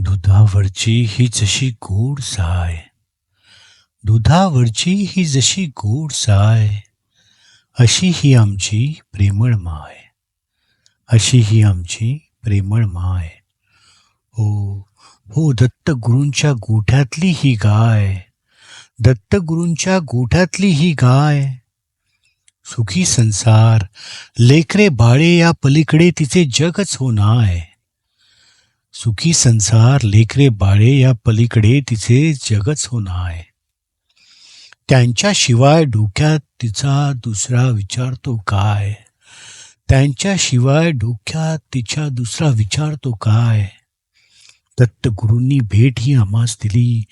दुधावरची ही जशी गोड साय. दुधावरची ही जशी गोड साय. अशी ही आमची प्रेमळ माय. अशी ही आमची प्रेमळ माय. हो हो दत्तगुरूंच्या गोठ्यातली ही गाय. दत्तगुरूंच्या गोठ्यातली ही गाय. सुखी संसार, लेकरे बाळे या पलीकडे तिचे जगच हो नाय सुखी संसार लेकरे बाळे या पलीकडे तिचे जगच हो नाय त्यांच्याशिवाय डोक्यात तिचा दुसरा विचार तो काय? त्यांच्याशिवाय डोक्यात तिच्या दुसरा विचार तो काय? दत्तगुरूंनी भेट ही आम्हास दिली,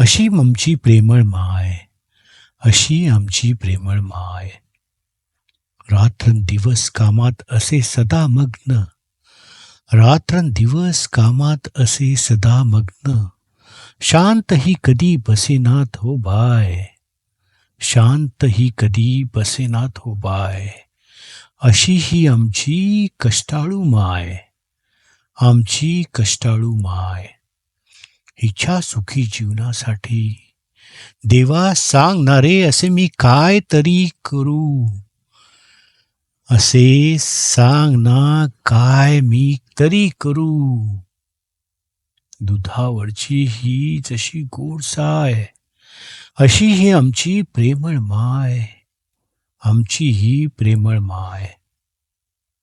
अशी आमची प्रेमळ माय, अशी आमची प्रेमळ माय. रात्रंदिवस कामात असे सदा मग्न रात्रंदिवस कामात असे सदा मग्न. शांत ही कधी बसेनाथ हो बाय. शांत ही कधी बसेनाथ हो बाय. अशी ही आमची कष्टाळू माय. आमची कष्टाळू माय. हिच्या सुखी जीवनासाठी. देवा सांगणारे असे मी काय तरी करू? असे सांग ना काय मी तरी करू. दुधावरची ही जशी गोड साय अशी ही आमची प्रेमळ माय. आमची ही प्रेमळ माय.